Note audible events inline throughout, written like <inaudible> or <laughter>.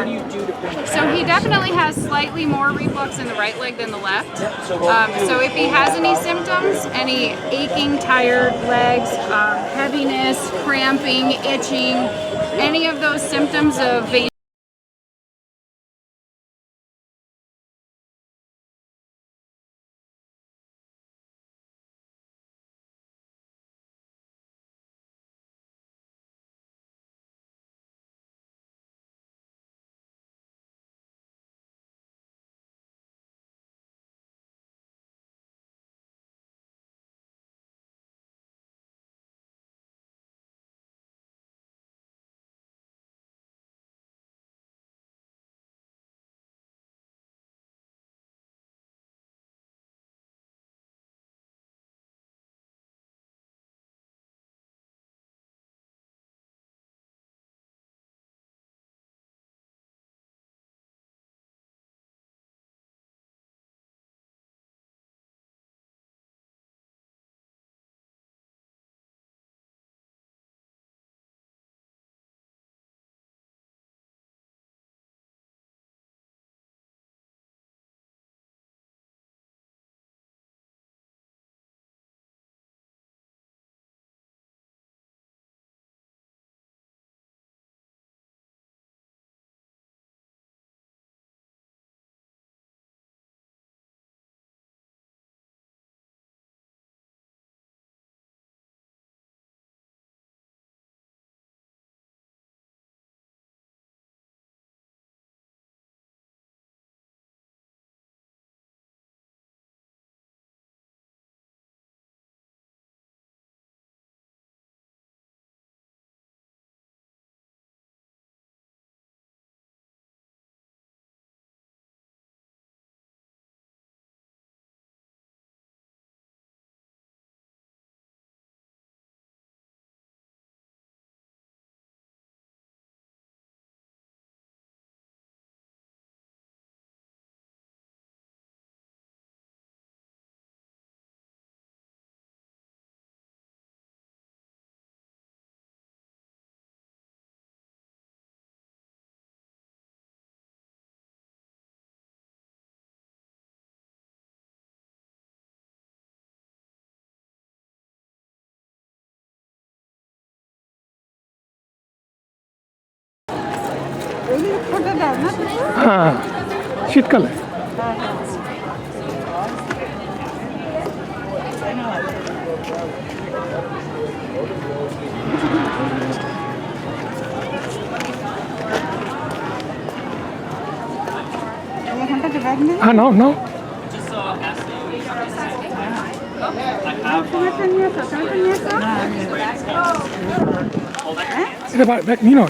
What do you do to prevent So he definitely has slightly more reflux in the right leg than the left. Um, so if he has any symptoms, any aching, tired legs, um, heaviness, cramping, itching, any of those symptoms of vein হ্যাঁ শীতকালে হ্যাঁ নাও নাও এটা বা- bag নিয়ে নাও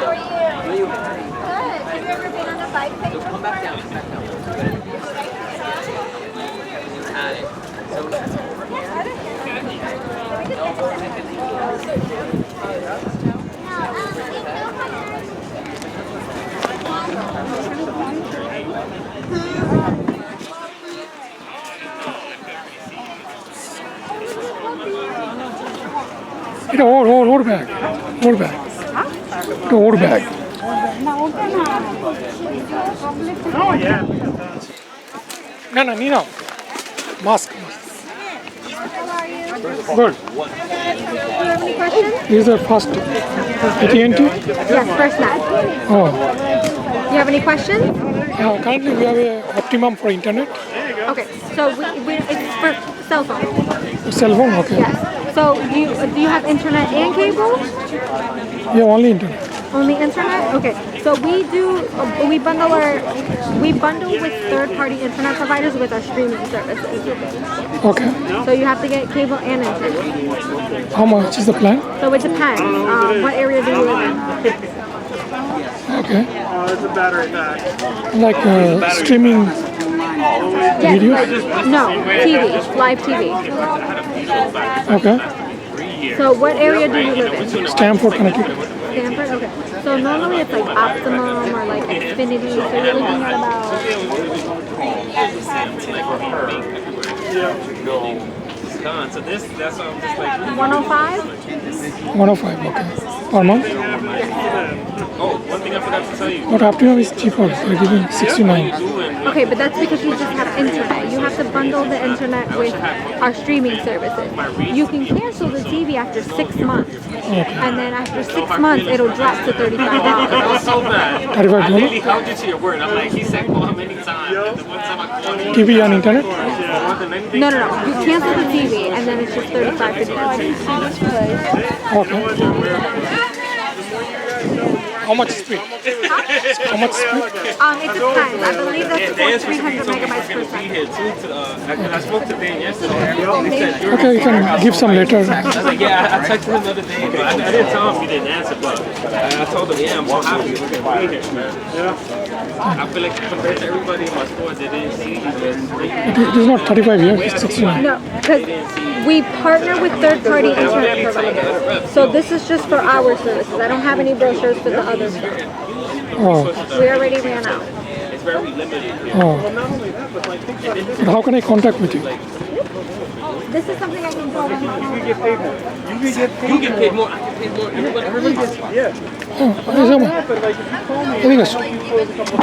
in one second. Alright, so when you Have you ever been on a bike picture? come back down, bag না না নিয়ে নাও mask good This is the first AT&T. Yes, first night. Oh, You have any questions? yeah, currently we have a optimum for internet. Okay, so we, we, it's for cell phone. Cell phone, okay. Yes. So do you, do you have internet and cable? Yeah, only internet. Only internet? Okay. So we do, uh, we bundle our, we bundle with third-party internet providers with our streaming services. Okay. So you have to get cable and internet. How much is the plan? So it depends. Um, what area do you live in? Okay. Oh, there's a battery pack. Like uh, streaming. Yes, Videos? like- no, TV, live TV. Okay. So what area do you live in? Stanford, Connecticut. Stanford? Okay. So normally it's like Optimum or like Xfinity. So you're looking at about Done. So this, that's why I'm just like, 105? 105. Okay. Per month. Oh, one thing I forgot to tell you. But Optimum is cheaper. They're giving 69. Okay, but that's because you just have internet. You have to bundle the internet with our streaming services. You can cancel the TV after six months. And then after six months, it'll drop to $35. <laughs> I was so mad. 35 I literally dollars. held you to your word. I'm like, he said call him anytime. And the one time I called him, TV on internet. more than. No, no, no. You cancel the TV and then it's just 35 for the internet. Okay. How much speed? How much speed? Um, it depends. I believe that's Dan for was 300 to megabytes be per second. here too. To, uh, I, I spoke to Dan yesterday. He Okay, you can give some later. I was like, yeah, I I texted him the other day, but I, I didn't tell him you didn't answer, but I, I told him, yeah, I'm so happy we're gonna be here, man. Yeah. I feel like compared to everybody in my sports, they didn't see you. It it is not 35 years. It's 69. No, because we partner with third-party internet providers. So this is just for our services. I don't have any brochures for the other stuff. Oh. We already ran out. It's very limited. Oh. But how can I contact with you? This is something I can tell them. You get paid more. I get paid more. Everybody, everybody gets Oh, what is that? But like, if you call me, I think it's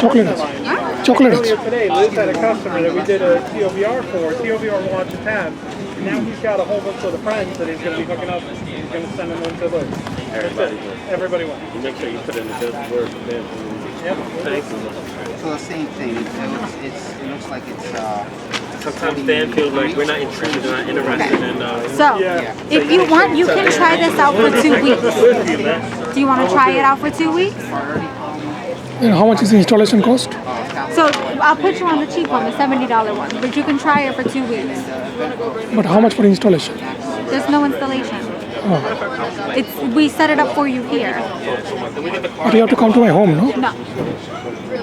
chocolate. Chocolate. earlier today, Liz had a customer that we did a TOVR for. TOVR launched a tab. Now he's got a whole bunch of the friends that he's going to be hooking up. He's going to send them into the. Everybody wins. Everybody wins. Make sure you put in the good word for them. Yep. So the same thing, it looks, it's, it looks like it's, uh. Sometimes Dan feels like we're not intrigued, we're not interested in. Uh, So, if you want, you can try this out for two weeks. Do you want to try it out for two weeks? And how much is the installation cost? So, I'll put you on the cheap one, the $70 one, but you can try it for two weeks. But how much for installation? There's no installation. It's we set it up for you here. Oh, but you have to come to my home, no? No.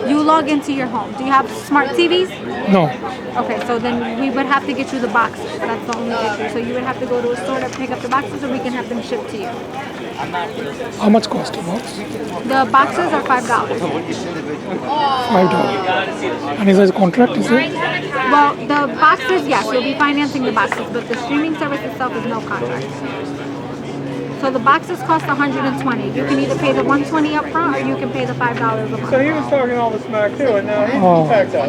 You log into your home. Do you have smart TVs? No. Okay, so then we would have to get you the boxes. That's the only issue. So you would have to go to a store to pick up the boxes, or we can have them shipped to you. How much cost a box? The boxes are five dollars. Five dollars. And is there a contract? Is there? Well, the boxes, yes, you'll be financing the boxes, but the streaming service itself is no contract. So the boxes cost 120. You can either pay the 120 up front, or you can pay the five dollars a month. So he was talking all the smack too, and now he Oh. packs up.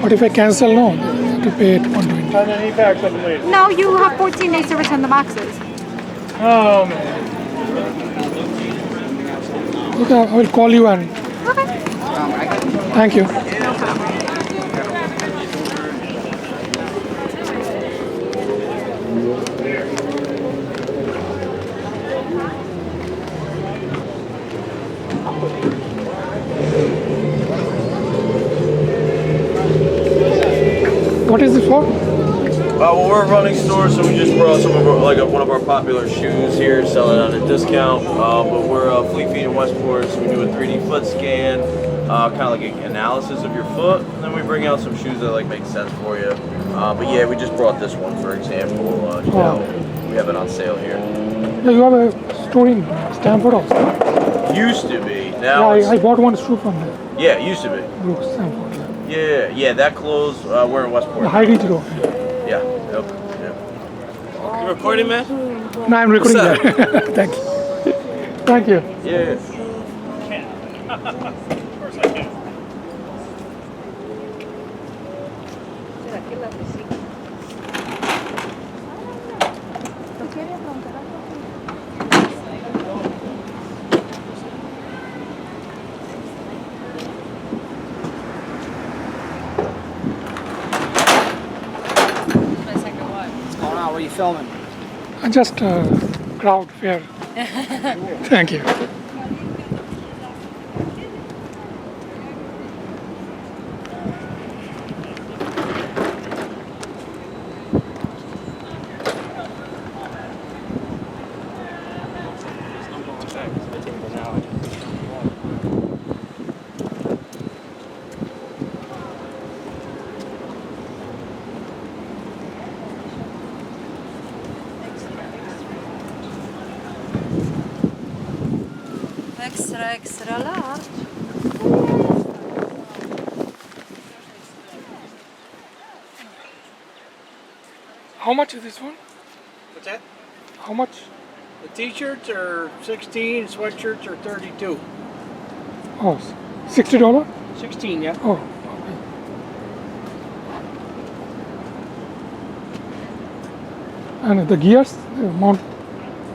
But if I cancel, no, to pay it 120. And then he packs up and leaves. No, you have 14 days to return the boxes. Oh, man. Okay, I will call you and Okay. thank you. What is this for? Uh, well, we're a running store, so we just brought some of our, like one of our popular shoes here, selling at a discount. Uh, but we're uh, Fleet Feet in Westport, so we do a 3D foot scan, uh, kind of like an analysis of your foot, and then we bring out some shoes that like make sense for you. Uh, but yeah, we just brought this one, for example. Uh, Oh. now. We have it on sale here. Yeah, you have a store in Stanford also. Used to be. Yeah, I, I bought one shoe from there. yeah, it used to be. Look, Stanford. Yeah. Yeah, that closed. Uh, we're in Westport. The High Ridge Road. You recording, man? No, I'm recording that. <laughs> Thank you. Thank you. Yeah. What's going on, what are you filming? Uh, Just uh, crowd fair <laughs> Thank you. Extra, extra large. How much is this one? What's that? How much? The t-shirts are 16, sweatshirts are 32. Oh, sixty dollar. 16, yeah. Oh, okay. And the gears, the mount.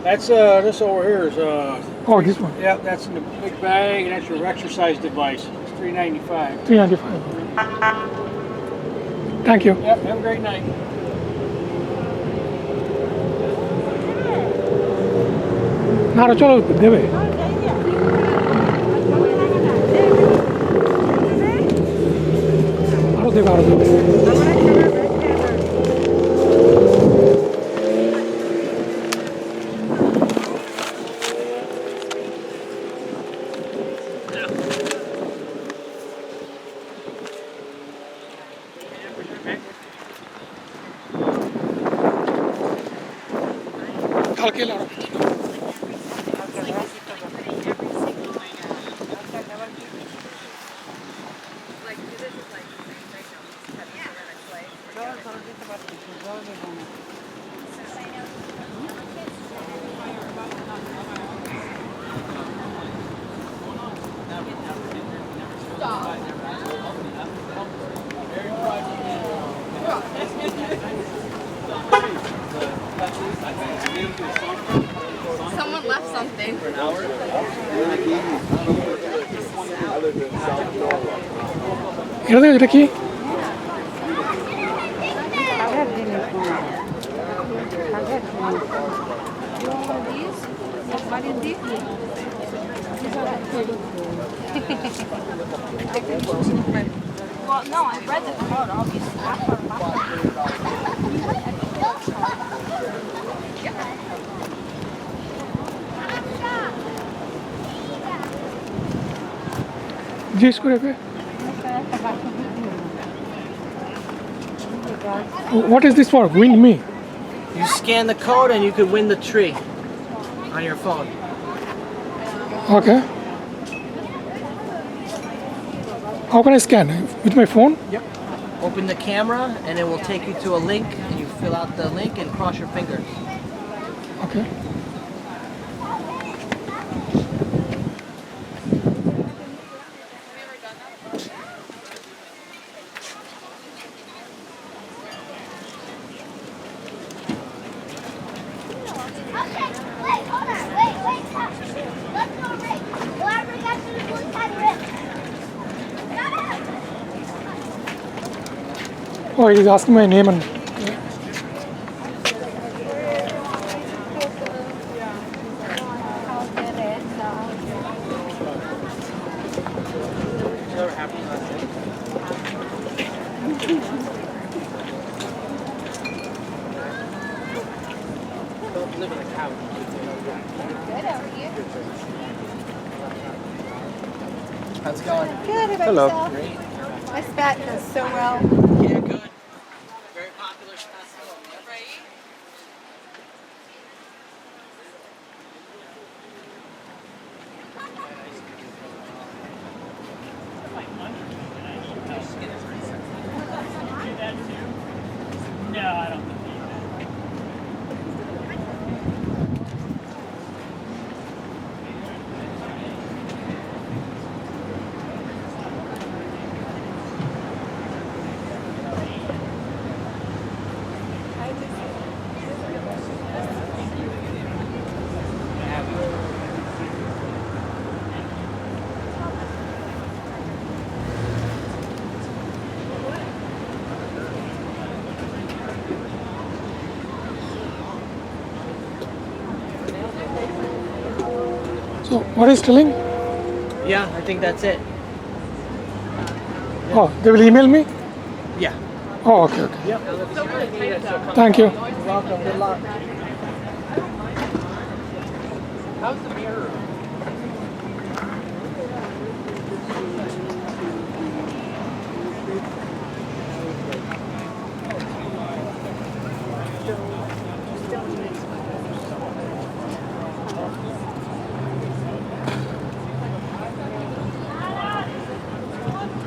That's uh, this over here is uh. Oh, this one. yeah that's in the big bag, and that's your exercise device. It's three ninety five. Three ninety five. Thank you. Yep. Have a great night. নাড়া চলো দেবে আরো দেবে আরো দেবে Thank you, Laura. something. For an hour? Era aqui. well, no, I read the quote, obviously. জিজ্ঞেস করে বে What is this for? Win me. You scan the code and you can win the tree on your phone. Okay. How can I scan? With my phone? Yep. Open the camera and it will take you to a link and you fill out the link and cross your fingers. Okay. Okay, Oh, asking my name and Don't live on a couch. How's it going? Good, how Hello. about yourself? My spat does so well. What is telling? Yeah, I think that's it. Oh, they will email me? Yeah. Oh, okay, okay. Yep. Thank you. Welcome. Good luck.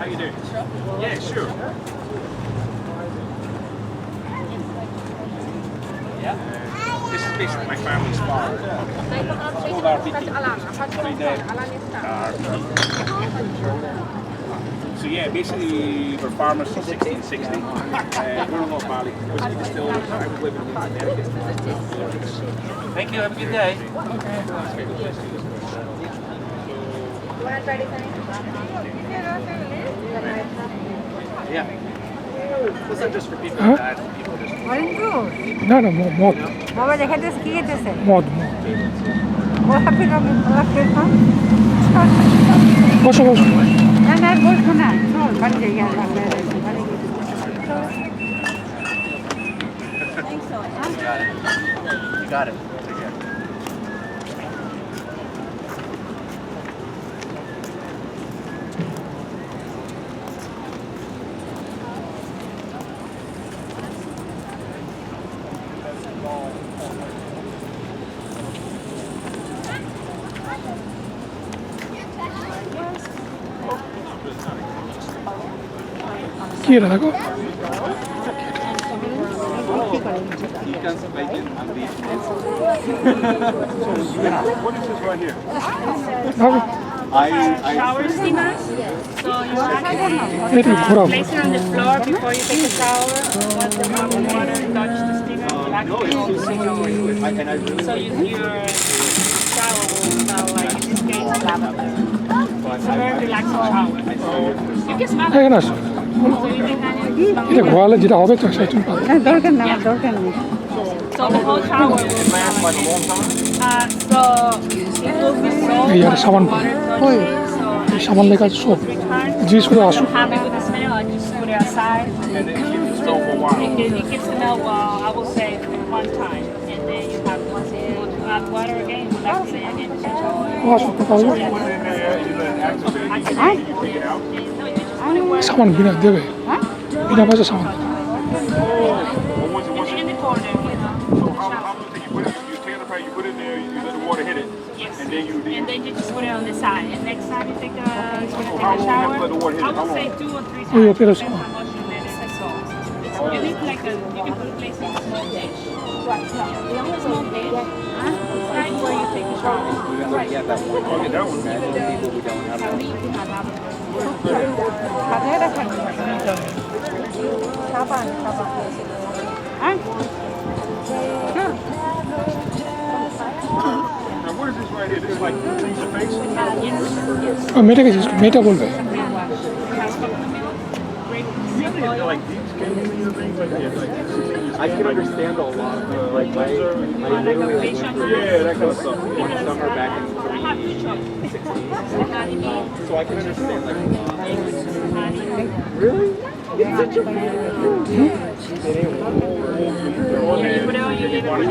How you doing? Yeah, sure. Yeah. This is basically my family's farm. Called RBT. So yeah, basically we're farmers 1660. Uh, <laughs> we're living in Connecticut. Thank you, have a good day. Yeah. This is just for people huh? people just. No, no, more, more. Mama, deja tus quietes. More, more. What happened? What happened? What happened? You got it. কি এটা দেখো What is this right here? ভাবে I, I shower steamers. So you actually এটা ঘোরাবো place it on the floor before you take a shower. Let the warm water touch the steamer. It actually helps you. I, and I really So you, your shower will smell like, in this case, lavender. It's a very relaxing shower. You can smell it. এখানে আসো So you can kind of smell এটা ঘোরালে যেটা হবে তো সেটা তুমি পাবে দরকার না দরকার নেই So the whole shower will smell like this. Uh, so it will be so এই আর সাবান পাবে ওই এই সাবান লেখা আছে সব জিজ্ঞেস করে আসো happy with the smell, I just put it aside. and then keep the stove for a while. It, can- it can smell well, I will say one time, and then you have to add water again, collect it in, and change oil. ও আসো তো পাবে Put it in there, you let it activate, you can take it out. No, you just put it where সাবান বিনা দেবে বিনা পয়সা সাবান দেবে। Or once, once in you, the corner, you know. so how, how does it, you put it, you take the pan, you put it in there, you let the water hit it, Yes. and then you, And then you just put it on the side. And next time you take a, you're gonna how take a long you have shower, to let the water hit I it? How would say long? two or three ওই times. ওপের Depends how much you let it dissolve. It's, you need like a, you can put place in a small dish. don't Now what is this right here? This is like? Oh, meta ka meta. Like these things like this. I can understand a lot. Like my, my literally yeah, that kind of stuff. one summer back in the 60s. Um, so I can understand like a lot. really. It's such a Put it on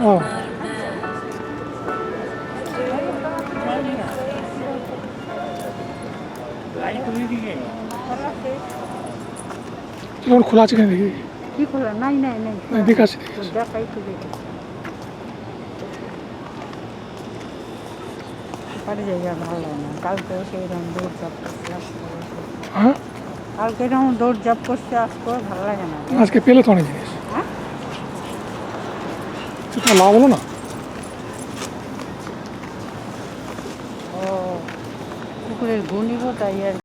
ও এখন খোলা আছে কিনা দেখি কি খোলা নাই নাই নাই নাই, দেখাচ্ছি, দেখাই তো দেখি পারে জায়গা ভালো না কালকে সেইরকম দৌড় চাপ করছে আসতে হ্যাঁ কালকে এরকম দৌড় চাপ করছে আজকে ভালো লাগে না। আজকে পেলে তো অনেক জিনিস। হ্যাঁ? লাভ হলো না। ও পুকুরের গুণিব তাই আর